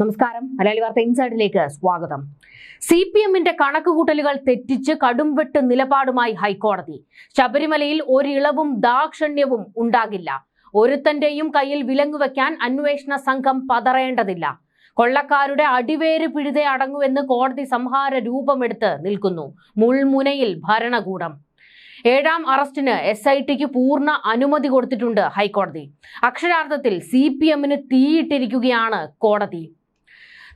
നമസ്കാരം. മലയാളി വാർത്ത ഇൻസൈഡിലേക്ക് സ്വാഗതം. സി പി എമ്മിന്റെ കണക്കുകൂട്ടലുകൾ തെറ്റിച്ച് കടുംവെട്ട് നിലപാടുമായി ഹൈക്കോടതി. ശബരിമലയിൽ ഒരിളവും ദാക്ഷണ്യവും ഉണ്ടാകില്ല. ഒരുത്തന്റെയും കയ്യിൽ വിലങ്ങുവെക്കാൻ അന്വേഷണ സംഘം പതറേണ്ടതില്ല. കൊള്ളക്കാരുടെ അടിവേര് പിഴുതേ അടങ്ങുവെന്ന് കോടതി സംഹാര രൂപമെടുത്ത് നിൽക്കുന്നു. മുൾമുനയിൽ ഭരണകൂടം. ഏഴാം അറസ്റ്റിന് എസ് ഐ ടിക്ക് പൂർണ അനുമതി കൊടുത്തിട്ടുണ്ട് ഹൈക്കോടതി. അക്ഷരാർത്ഥത്തിൽ സി പി എമ്മിന് തീയിട്ടിരിക്കുകയാണ് കോടതി.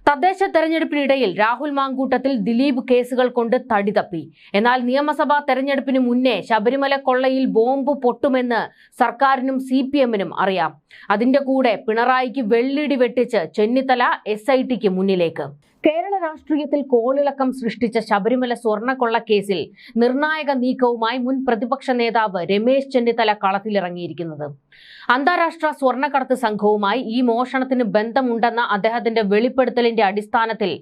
തദ്ദേശ തെരഞ്ഞെടുപ്പിനിടയിൽ രാഹുൽ മാങ്കൂട്ടത്തിൽ ദിലീപ് കേസുകൾ കൊണ്ട് തടിതപ്പി എന്നാൽ നിയമസഭാ തെരഞ്ഞെടുപ്പിന് മുന്നേ ശബരിമല കൊള്ളയിൽ ബോംബ് പൊട്ടുമെന്ന് സർക്കാരിനും സി പി എമ്മിനും അറിയാം. അതിന്റെ കൂടെ പിണറായിക്ക് വെള്ളിടി വെട്ടിച്ച് ചെന്നിത്തല എസ് ഐ ടിക്ക് മുന്നിലേക്ക്. കേരള രാഷ്ട്രീയത്തിൽ കോളിളക്കം സൃഷ്ടിച്ച ശബരിമല സ്വർണക്കൊള്ള കേസിൽ നിർണായക നീക്കവുമായി മുൻ പ്രതിപക്ഷ നേതാവ് രമേശ് ചെന്നിത്തല കളത്തിലിറങ്ങിയിരിക്കുന്നത്. അന്താരാഷ്ട്ര സ്വർണക്കടത്ത് സംഘവുമായി ഈ മോഷണത്തിന് ബന്ധമുണ്ടെന്ന അദ്ദേഹത്തിന്റെ വെളിപ്പെടുത്തലിന്റെ അടിസ്ഥാനത്തിൽ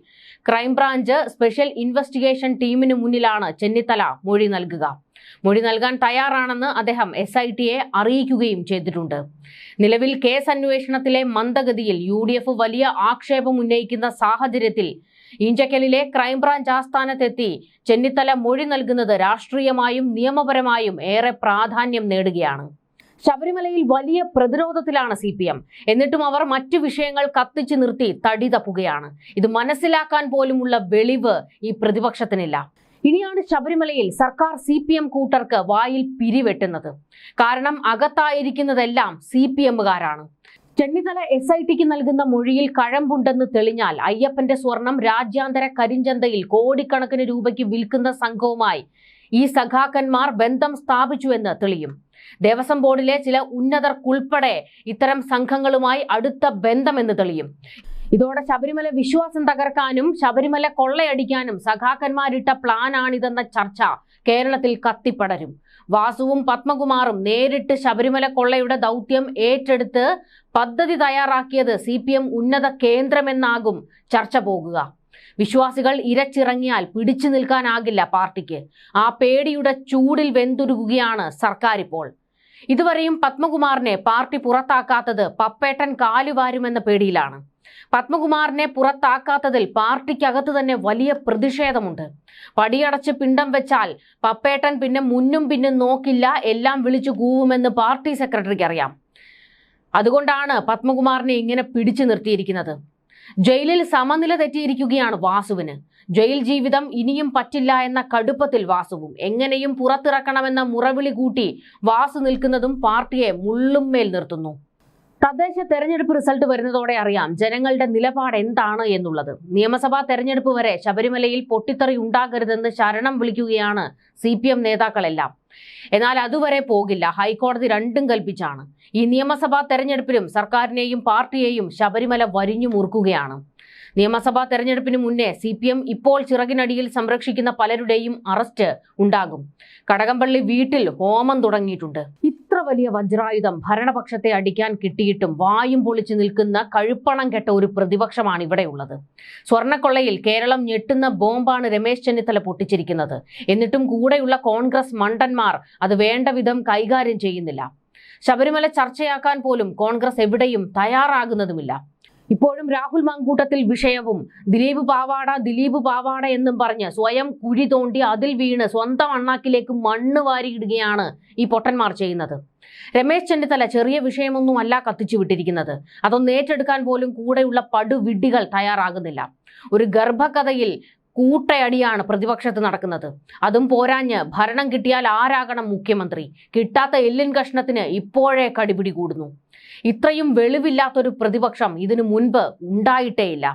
ക്രൈംബ്രാഞ്ച് സ്പെഷ്യൽ ഇൻവെസ്റ്റിഗേഷൻ ടീമിന് മുന്നിലാണ് ചെന്നിത്തല മൊഴി നൽകുക. മൊഴി നൽകാൻ തയ്യാറാണെന്ന് അദ്ദേഹം എസ് ഐ ടിയെ അറിയിക്കുകയും ചെയ്തിട്ടുണ്ട്. നിലവിൽ കേസ് അന്വേഷണത്തിലെ മന്ദഗതിയിൽ യു ഡി എഫ് വലിയ ആക്ഷേപം ഉന്നയിക്കുന്ന സാഹചര്യത്തിൽ ഇഞ്ചക്കലിലെ ക്രൈംബ്രാഞ്ച് ആസ്ഥാനത്തെത്തി ചെന്നിത്തല മൊഴി നൽകുന്നത് രാഷ്ട്രീയമായും നിയമപരമായും ഏറെ പ്രാധാന്യം നേടുകയാണ്. ശബരിമലയിൽ വലിയ പ്രതിരോധത്തിലാണ് സി പി എം. എന്നിട്ടും അവർ മറ്റു വിഷയങ്ങൾ കത്തിച്ചു നിർത്തി തടി തപ്പുകയാണ്. ഇത് മനസ്സിലാക്കാൻ പോലുമുള്ള വെളിവ് ഈ പ്രതിപക്ഷത്തിനില്ല. ഇനിയാണ് ശബരിമലയിൽ സർക്കാർ സി പി എം കൂട്ടർക്ക് വായിൽ പിരിവെട്ടുന്നത് കാരണം അകത്തായിരിക്കുന്നതെല്ലാം സി പി എമ്മുകാരാണ്. ചെന്നിത്തല എസ് ഐ ടിക്ക് നൽകുന്ന മൊഴിയിൽ കഴമ്പുണ്ടെന്ന് തെളിഞ്ഞാൽ അയ്യപ്പന്റെ സ്വർണം രാജ്യാന്തര കരിഞ്ചന്തയിൽ കോടിക്കണക്കിന് രൂപയ്ക്ക് വിൽക്കുന്ന സംഘവുമായി ഈ സഖാക്കന്മാർ ബന്ധം സ്ഥാപിച്ചുവെന്ന് തെളിയും. ദേവസ്വം ബോർഡിലെ ചില ഉന്നതർക്കുൾപ്പെടെ ഇത്തരം സംഘങ്ങളുമായി അടുത്ത ബന്ധമെന്ന് തെളിയും. ഇതോടെ ശബരിമല വിശ്വാസം തകർക്കാനും ശബരിമല കൊള്ളയടിക്കാനും സഖാക്കന്മാരിട്ട പ്ലാനാണിതെന്ന ചർച്ച കേരളത്തിൽ കത്തിപ്പടരും. വാസുവും പത്മകുമാറും നേരിട്ട് ശബരിമല കൊള്ളയുടെ ദൗത്യം ഏറ്റെടുത്ത് പദ്ധതി തയ്യാറാക്കിയത് സി പി എം ഉന്നത കേന്ദ്രമെന്നാകും ചർച്ച പോകുക. വിശ്വാസികൾ ഇരച്ചിറങ്ങിയാൽ പിടിച്ചു നിൽക്കാനാകില്ല പാർട്ടിക്ക്. ആ പേടിയുടെ ചൂടിൽ വെന്തുരുകുകയാണ് സർക്കാർ ഇപ്പോൾ ഇതുവരെയും പത്മകുമാറിനെ പാർട്ടി പുറത്താക്കാത്തത് പപ്പേട്ടൻ കാലുവാരുമെന്ന പേടിയിലാണ്. പത്മകുമാറിനെ പുറത്താക്കാത്തതിൽ പാർട്ടിക്കകത്ത് തന്നെ വലിയ പ്രതിഷേധമുണ്ട്. പടിയടച്ച് പിണ്ടം വെച്ചാൽ പപ്പേട്ടൻ പിന്നെ മുന്നും പിന്നും നോക്കില്ല എല്ലാം വിളിച്ചു കൂവുമെന്ന് പാർട്ടി സെക്രട്ടറിക്ക് അറിയാം. അതുകൊണ്ടാണ് പത്മകുമാറിനെ ഇങ്ങനെ പിടിച്ചു നിർത്തിയിരിക്കുന്നത്. ജയിലിൽ സമനില തെറ്റിയിരിക്കുകയാണ് വാസുവിന്. ജയിൽ ജീവിതം ഇനിയും പറ്റില്ല എന്ന കടുപ്പത്തിൽ വാസുവും. എങ്ങനെയും പുറത്തിറക്കണമെന്ന മുറവിളി കൂട്ടി വാസു നിൽക്കുന്നതും പാർട്ടിയെ മുള്ളും മേൽ നിർത്തുന്നു. തദ്ദേശ തെരഞ്ഞെടുപ്പ് റിസൾട്ട് വരുന്നതോടെ അറിയാം ജനങ്ങളുടെ നിലപാട് എന്താണ് എന്നുള്ളത്. നിയമസഭാ തെരഞ്ഞെടുപ്പ് വരെ ശബരിമലയിൽ പൊട്ടിത്തെറി ഉണ്ടാകരുതെന്ന് ശരണം വിളിക്കുകയാണ് സി പി എം നേതാക്കളെല്ലാം. എന്നാൽ അതുവരെ പോകില്ല. ഹൈക്കോടതി രണ്ടും കൽപ്പിച്ചാണ്. ഈ നിയമസഭാ തെരഞ്ഞെടുപ്പിലും സർക്കാരിനെയും പാർട്ടിയെയും ശബരിമല വരിഞ്ഞു മുറുക്കുകയാണ്. നിയമസഭാ തെരഞ്ഞെടുപ്പിന് മുന്നേ സി പി എം ഇപ്പോൾ ചിറകിനടിയിൽ സംരക്ഷിക്കുന്ന പലരുടെയും അറസ്റ്റ് ഉണ്ടാകും. കടകംപള്ളി വീട്ടിൽ ഹോമം തുടങ്ങിയിട്ടുണ്ട്. വലിയ വജ്രായുധം ഭരണപക്ഷത്തെ അടിക്കാൻ കിട്ടിയിട്ടും വായും പൊളിച്ചു നിൽക്കുന്ന കഴുപ്പണം കെട്ട ഒരു പ്രതിപക്ഷമാണ് ഇവിടെയുള്ളത് സ്വർണക്കൊള്ളയിൽ കേരളം ഞെട്ടുന്ന ബോംബാണ് രമേശ് ചെന്നിത്തല പൊട്ടിച്ചിരിക്കുന്നത്. എന്നിട്ടും കൂടെയുള്ള കോൺഗ്രസ് മണ്ടന്മാർ അത് വേണ്ട വിധം കൈകാര്യം ചെയ്യുന്നില്ല. ശബരിമല ചർച്ചയാക്കാൻ പോലും കോൺഗ്രസ് എവിടെയും തയ്യാറാകുന്നതുമില്ല. ഇപ്പോഴും രാഹുൽ മങ്കൂട്ടത്തിൽ വിഷയവും ദിലീപ് പാവാട ദിലീപ് പാവാട എന്നും പറഞ്ഞ് സ്വയം കുഴി തോണ്ടി അതിൽ വീണ് സ്വന്തം അണ്ണാക്കിലേക്ക് മണ്ണ് വാരിയിടുകയാണ് ഈ പൊട്ടന്മാർ ചെയ്യുന്നത്. രമേശ് ചെന്നിത്തല ചെറിയ വിഷയമൊന്നും അല്ല കത്തിച്ചു വിട്ടിരിക്കുന്നത്. അതൊന്നും ഏറ്റെടുക്കാൻ പോലും കൂടെയുള്ള പടുവിഡ്ഢികൾ തയ്യാറാകുന്നില്ല. ഒരു ഗർഭകഥയിൽ കൂട്ടയടിയാണ് പ്രതിപക്ഷത്ത് നടക്കുന്നത്. അതും പോരാഞ്ഞ് ഭരണം കിട്ടിയാൽ ആരാകണം മുഖ്യമന്ത്രി? കിട്ടാത്ത എല്ലിൻ കഷ്ണത്തിന് ഇപ്പോഴേ കടിപിടി കൂടുന്നു. ഇത്രയും വെളിവില്ലാത്തൊരു പ്രതിപക്ഷം ഇതിനു മുൻപ് ഉണ്ടായിട്ടേയില്ല.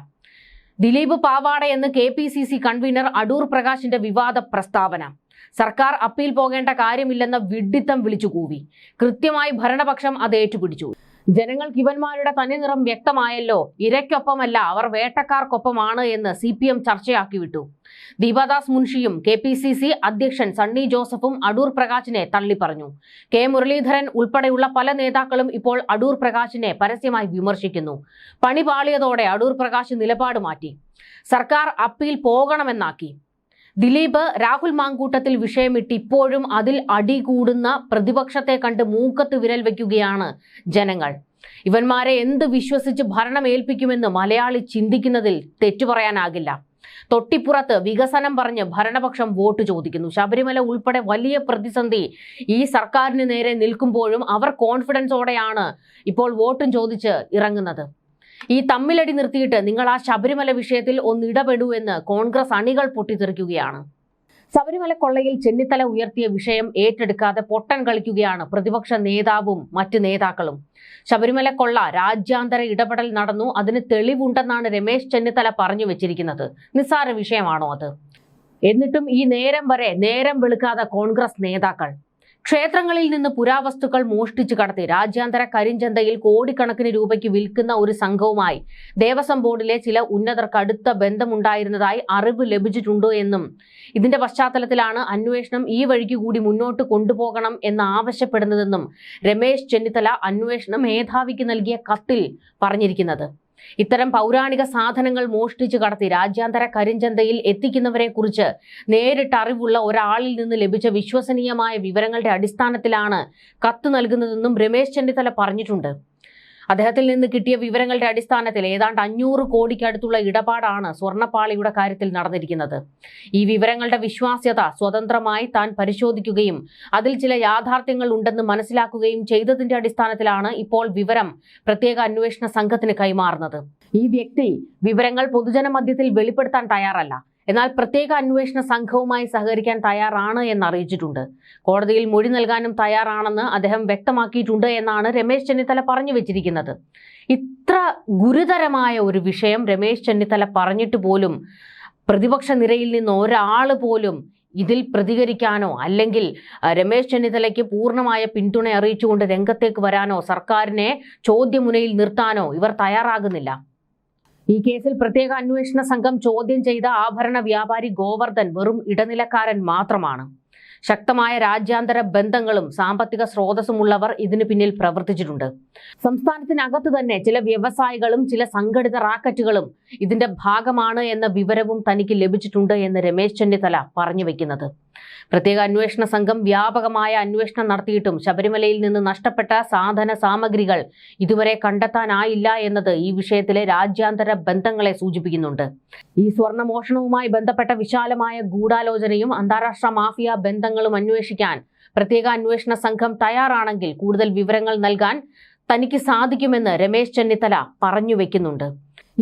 ദിലീപ് പാവാട എന്ന് K P C C convener Adoor പ്രകാശിന്റെ വിവാദ പ്രസ്താവന. സർക്കാർ അപ്പീൽ പോകേണ്ട കാര്യമില്ലെന്ന വിഡിത്തം വിളിച്ചു കൂവി. കൃത്യമായി ഭരണപക്ഷം അത് ഏറ്റുപിടിച്ചു. ജനങ്ങൾക്ക് ഇവന്മാരുടെ തനിനിറം വ്യക്തമായല്ലോ. ഇരയ്ക്കൊപ്പമല്ല അവർ വേട്ടക്കാർക്കൊപ്പമാണ് എന്ന് സി പി എം ചർച്ചയാക്കി വിട്ടു. ദീപാദാസ് മുൻഷിയും കെ പി സി സി അധ്യക്ഷൻ സണ്ണി ജോസഫും അടൂർ പ്രകാശിനെ തള്ളിപ്പറഞ്ഞു. കെ മുരളീധരൻ ഉൾപ്പെടെയുള്ള പല നേതാക്കളും ഇപ്പോൾ അടൂർ പ്രകാശിനെ പരസ്യമായി വിമർശിക്കുന്നു. പണി പാളിയതോടെ അടൂർ പ്രകാശ് നിലപാട് മാറ്റി. സർക്കാർ അപ്പീൽ പോകണമെന്നാക്കി. ദിലീപ് രാഹുൽ മാങ്കൂട്ടത്തിൽ വിഷയമിട്ട് ഇപ്പോഴും അതിൽ അടികൂടുന്ന പ്രതിപക്ഷത്തെ കണ്ട് മൂക്കത്ത് വിരൽ വയ്ക്കുകയാണ് ജനങ്ങൾ. ഇവന്മാരെ എന്ത് വിശ്വസിച്ച് ഭരണം ഏൽപ്പിക്കുമെന്ന് മലയാളി ചിന്തിക്കുന്നതിൽ തെറ്റു പറയാനാകില്ല. തൊട്ടിപ്പുറത്ത് വികസനം പറഞ്ഞ് ഭരണപക്ഷം വോട്ട് ചോദിക്കുന്നു. ശബരിമല ഉൾപ്പെടെ വലിയ പ്രതിസന്ധി ഈ സർക്കാരിന് നേരെ നിൽക്കുമ്പോഴും അവർ കോൺഫിഡൻസോടെയാണ് ഇപ്പോൾ വോട്ടും ചോദിച്ച് ഇറങ്ങുന്നത്. ഈ തമ്മിലടി നിർത്തിയിട്ട് നിങ്ങൾ ആ ശബരിമല വിഷയത്തിൽ ഒന്നിടപെടൂ എന്ന് കോൺഗ്രസ് അണികൾ പൊട്ടിത്തെറിക്കുകയാണ്. ശബരിമല കൊള്ളയിൽ ചെന്നിത്തല ഉയർത്തിയ വിഷയം ഏറ്റെടുക്കാതെ പൊട്ടൻ കളിക്കുകയാണ് പ്രതിപക്ഷ നേതാവും മറ്റു നേതാക്കളും. ശബരിമല കൊള്ള രാജ്യാന്തര ഇടപെടൽ നടന്നു അതിന് തെളിവുണ്ടെന്നാണ് രമേശ് ചെന്നിത്തല പറഞ്ഞു വെച്ചിരിക്കുന്നത്. നിസ്സാര വിഷയമാണോ അത്? എന്നിട്ടും ഈ നേരം വരെ നേരം വെളുക്കാതെ കോൺഗ്രസ് നേതാക്കൾ. ക്ഷേത്രങ്ങളിൽ നിന്ന് പുരാവസ്തുക്കൾ മോഷ്ടിച്ചു കടത്തി. രാജ്യാന്തര കരിഞ്ചന്തയിൽ കോടിക്കണക്കിന് രൂപയ്ക്ക് വിൽക്കുന്ന ഒരു സംഘവുമായി ദേവസ്വം ബോർഡിലെ ചില ഉന്നതർക്ക് അടുത്ത ബന്ധമുണ്ടായിരുന്നതായി അറിവ് ലഭിച്ചിട്ടുണ്ടോ എന്നും ഇതിന്റെ പശ്ചാത്തലത്തിലാണ് അന്വേഷണം ഈ വഴിക്ക് കൂടി മുന്നോട്ട് കൊണ്ടുപോകണം എന്ന് ആവശ്യപ്പെടുന്നതെന്നും രമേശ് ചെന്നിത്തല അന്വേഷണം മേധാവിക്ക് നൽകിയ കത്തിൽ പറഞ്ഞിരിക്കുന്നത്. ഇത്തരം പൗരാണിക സാധനങ്ങൾ മോഷ്ടിച്ചു കടത്തി രാജ്യാന്തര കരിഞ്ചന്തയിൽ എത്തിക്കുന്നവരെ കുറിച്ച് നേരിട്ട് അറിവുള്ള ഒരാളിൽ നിന്ന് ലഭിച്ച വിശ്വസനീയമായ വിവരങ്ങളുടെ അടിസ്ഥാനത്തിലാണ് കത്ത് നൽകുന്നതെന്നും രമേശ് ചെന്നിത്തല പറഞ്ഞിട്ടുണ്ട്. അദ്ദേഹത്തിൽ നിന്ന് കിട്ടിയ വിവരങ്ങളുടെ അടിസ്ഥാനത്തിൽ ഏതാണ്ട് അഞ്ഞൂറ് കോടിക്കടുത്തുള്ള ഇടപാടാണ് സ്വർണപ്പാളിയുടെ കാര്യത്തിൽ നടന്നിരിക്കുന്നത്. ഈ വിവരങ്ങളുടെ വിശ്വാസ്യത സ്വതന്ത്രമായി താൻ പരിശോധിക്കുകയും അതിൽ ചില യാഥാർത്ഥ്യങ്ങൾ ഉണ്ടെന്ന് മനസ്സിലാക്കുകയും ചെയ്തതിന്റെ അടിസ്ഥാനത്തിലാണ് ഇപ്പോൾ വിവരം പ്രത്യേക അന്വേഷണ സംഘത്തിന് കൈമാറുന്നത്. ഈ വ്യക്തി വിവരങ്ങൾ പൊതുജന മധ്യത്തിൽ വെളിപ്പെടുത്താൻ തയ്യാറല്ല. എന്നാൽ പ്രത്യേക അന്വേഷണ സംഘവുമായി സഹകരിക്കാൻ തയ്യാറാണ് എന്ന് അറിയിച്ചിട്ടുണ്ട് കോടതിയിൽ മൊഴി നൽകാനും തയ്യാറാണെന്ന് അദ്ദേഹം വ്യക്തമാക്കിയിട്ടുണ്ട് എന്നാണ് രമേശ് ചെന്നിത്തല പറഞ്ഞു വെച്ചിരിക്കുന്നത്. ഇത്ര ഗുരുതരമായ ഒരു വിഷയം രമേശ് ചെന്നിത്തല പറഞ്ഞിട്ട് പോലും പ്രതിപക്ഷ നിരയിൽ നിന്ന് ഒരാൾ പോലും ഇതിൽ പ്രതികരിക്കാനോ അല്ലെങ്കിൽ രമേശ് ചെന്നിത്തലയ്ക്ക് പൂർണമായ പിന്തുണ അറിയിച്ചുകൊണ്ട് രംഗത്തേക്ക് വരാനോ സർക്കാരിനെ ചോദ്യമുനയിൽ നിർത്താനോ ഇവർ തയ്യാറാകുന്നില്ല. ഈ കേസിൽ പ്രത്യേക അന്വേഷണ സംഘം ചോദ്യം ചെയ്ത ആഭരണ വ്യാപാരി ഗോവർദ്ധൻ വെറും ഇടനിലക്കാരൻ മാത്രമാണ്. ശക്തമായ രാജ്യാന്തര ബന്ധങ്ങളും സാമ്പത്തിക സ്രോതസ്സുമുള്ളവർ ഇതിന് പിന്നിൽ പ്രവർത്തിച്ചിട്ടുണ്ട്. സംസ്ഥാനത്തിനകത്ത് തന്നെ ചില വ്യവസായികളും ചില സംഘടിത റാക്കറ്റുകളും ഇതിന്റെ ഭാഗമാണ് എന്ന വിവരവും തനിക്ക് ലഭിച്ചിട്ടുണ്ട് എന്ന് രമേശ് ചെന്നിത്തല പറഞ്ഞു വെക്കുന്നത്. പ്രത്യേക അന്വേഷണ സംഘം വ്യാപകമായ അന്വേഷണം നടത്തിയിട്ടും ശബരിമലയിൽ നിന്ന് നഷ്ടപ്പെട്ട സാധന സാമഗ്രികൾ ഇതുവരെ കണ്ടെത്താനായില്ല എന്നത് ഈ വിഷയത്തിലെ രാജ്യാന്തര ബന്ധങ്ങളെ സൂചിപ്പിക്കുന്നുണ്ട്. ഈ സ്വർണമോഷണവുമായി ബന്ധപ്പെട്ട വിശാലമായ ഗൂഢാലോചനയും അന്താരാഷ്ട്ര മാഫിയ ബന്ധങ്ങളും അന്വേഷിക്കാൻ പ്രത്യേക അന്വേഷണ സംഘം തയ്യാറാണെങ്കിൽ കൂടുതൽ വിവരങ്ങൾ നൽകാൻ തനിക്ക് സാധിക്കുമെന്ന് രമേശ് ചെന്നിത്തല പറഞ്ഞു വെക്കുന്നുണ്ട്.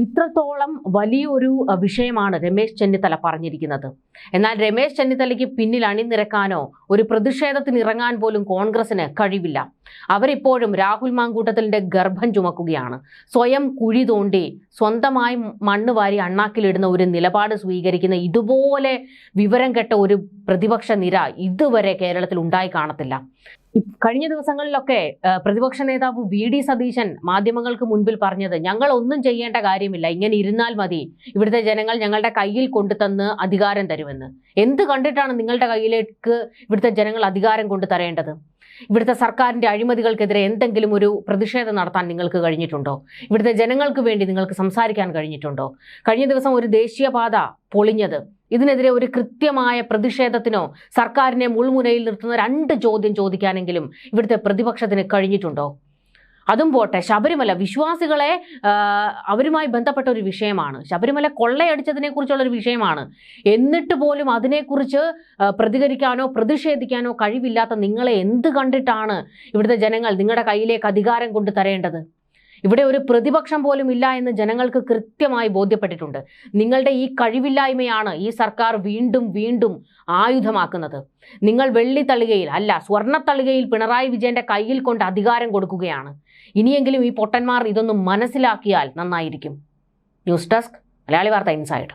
ഇത്രത്തോളം വലിയൊരു വിഷയമാണ് രമേശ് ചെന്നിത്തല പറഞ്ഞിരിക്കുന്നത്. എന്നാൽ രമേശ് ചെന്നിത്തലയ്ക്ക് പിന്നിൽ അണിനിരക്കാനോ ഒരു പ്രതിഷേധത്തിന് ഇറങ്ങാൻ പോലും കോൺഗ്രസിന് കഴിവില്ല. അവരിപ്പോഴും രാഹുൽ മാങ്കൂട്ടത്തിന്റെ ഗർഭം ചുമക്കുകയാണ്. സ്വയം കുഴി തോണ്ടി സ്വന്തമായി മണ്ണ് വാരി അണ്ണാക്കിലിടുന്ന ഒരു നിലപാട് സ്വീകരിക്കുന്ന ഇതുപോലെ വിവരം കെട്ട ഒരു പ്രതിപക്ഷ നിര ഇതുവരെ കേരളത്തിൽ ഉണ്ടായി കാണത്തില്ല. കഴിഞ്ഞ ദിവസങ്ങളിലൊക്കെ പ്രതിപക്ഷ നേതാവ് വി ഡി സതീശൻ മാധ്യമങ്ങൾക്ക് മുൻപിൽ പറഞ്ഞത് ഞങ്ങൾ ഒന്നും ചെയ്യേണ്ട കാര്യമില്ല ഇങ്ങനെ ഇരുന്നാൽ മതി. ഇവിടുത്തെ ജനങ്ങൾ ഞങ്ങളുടെ കയ്യിൽ കൊണ്ടുതന്ന് അധികാരം തരുമെന്ന്. എന്ത് കണ്ടിട്ടാണ് നിങ്ങളുടെ കയ്യിലേക്ക് ഇവിടുത്തെ ജനങ്ങൾ അധികാരം കൊണ്ടു തരേണ്ടത്? ഇവിടുത്തെ സർക്കാരിന്റെ അഴിമതികൾക്കെതിരെ എന്തെങ്കിലും ഒരു പ്രതിഷേധം നടത്താൻ നിങ്ങൾക്ക് കഴിഞ്ഞിട്ടുണ്ടോ? ഇവിടുത്തെ ജനങ്ങൾക്ക് വേണ്ടി നിങ്ങൾക്ക് സംസാരിക്കാൻ കഴിഞ്ഞിട്ടുണ്ടോ? കഴിഞ്ഞ ദിവസം ഒരു ദേശീയപാത പൊളിഞ്ഞത്. ഇതിനെതിരെ ഒരു കൃത്യമായ പ്രതിഷേധത്തിനോ സർക്കാരിനെ മുൾമുനയിൽ നിർത്തുന്ന രണ്ട് ചോദ്യം ചോദിക്കാനെങ്കിലും ഇവിടുത്തെ പ്രതിപക്ഷത്തിന് കഴിഞ്ഞിട്ടുണ്ടോ? അതും പോട്ടെ ശബരിമല വിശ്വാസികളെ അവരുമായി ബന്ധപ്പെട്ട ഒരു വിഷയമാണ്. ശബരിമല കൊള്ളയടിച്ചതിനെ കുറിച്ചുള്ള ഒരു വിഷയമാണ്. എന്നിട്ട് പോലും അതിനെക്കുറിച്ച് പ്രതികരിക്കാനോ പ്രതിഷേധിക്കാനോ കഴിവില്ലാത്ത നിങ്ങളെ എന്ത് കണ്ടിട്ടാണ് ഇവിടുത്തെ ജനങ്ങൾ നിങ്ങളുടെ കയ്യിലേക്ക് അധികാരം കൊണ്ടു തരേണ്ടത് ഇവിടെ ഒരു പ്രതിപക്ഷം പോലും ഇല്ല എന്ന് ജനങ്ങൾക്ക് കൃത്യമായി ബോധ്യപ്പെട്ടിട്ടുണ്ട്. നിങ്ങളുടെ ഈ കഴിവില്ലായ്മയാണ് ഈ സർക്കാർ വീണ്ടും വീണ്ടും ആയുധമാക്കുന്നത്. നിങ്ങൾ വെള്ളി തളികയിൽ അല്ല സ്വർണ തളികയിൽ പിണറായി വിജയന്റെ കയ്യിൽ കൊണ്ട് അധികാരം കൊടുക്കുകയാണ്. ഇനിയെങ്കിലും ഈ പൊട്ടന്മാർ ഇതൊന്നും മനസ്സിലാക്കിയാൽ നന്നായിരിക്കും. ന്യൂസ് ഡെസ്ക് മലയാളി വാർത്ത ഇൻസൈഡ്.